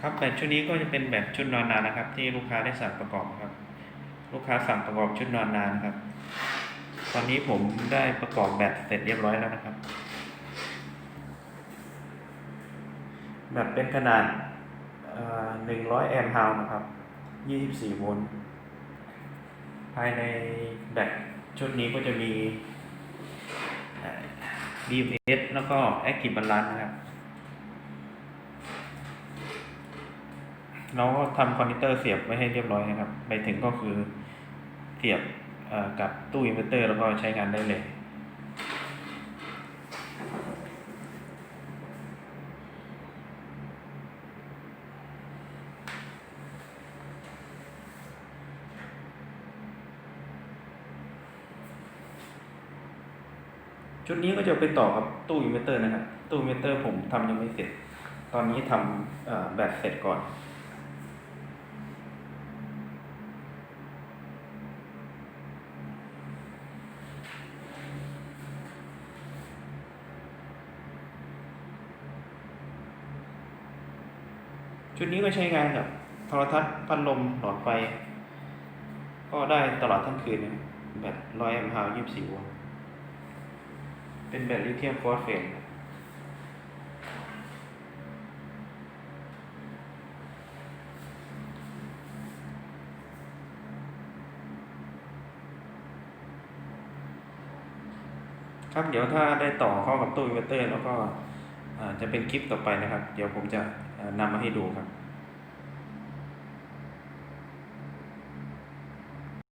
ครับแบตชุดนี้ก็จะเป็นแบตชุดนอนนานนะครับ ที่ลูกค้าได้สั่งประกอบครับ ลูกค้าสั่งประกอบชุดนอนนานครับ ตอนนี้ผมได้ประกอบแบตเสร็จเรียบร้อยแล้วนะครับ แบตเป็นขนาดหนึ่งร้อยแอมป์ฮาวนะครับยี่สิบสี่โวลต์ภายในแบตชุดนี้ก็จะมี DFS แล้วก็ Active Balance นะครับ เราก็ทำคอนเนคเตอร์เสียบไว้ให้เรียบร้อยนะครับ ไปถึงก็คือเสียบกับตู้อินเวอร์เตอร์แล้วก็ใช้งานได้เลย ชุดนี้ก็จะไปต่อกับตู้อินเวอร์เตอร์นะครับ ตู้อินเวอร์เตอร์ผมทำยังไม่เสร็จ ตอนนี้ทำแบตเสร็จก่อน ชุดนี้ก็ใช้งานกับโทรทัศน์พัดลมหลอดไฟ ก็ได้ตลอดทั้งคืนนะครับแบตร้อยแอมป์ฮาวยี่สิบสี่วลต์เป็นแบตลิเธียมฟอสเฟตครับเดี๋ยวถ้าได้ต่อเข้ากับตู้อินเวอร์เตอร์แล้วก็ จะเป็นคลิปต่อไปนะครับ เดี๋ยวผมจะนำมาให้ดูครับ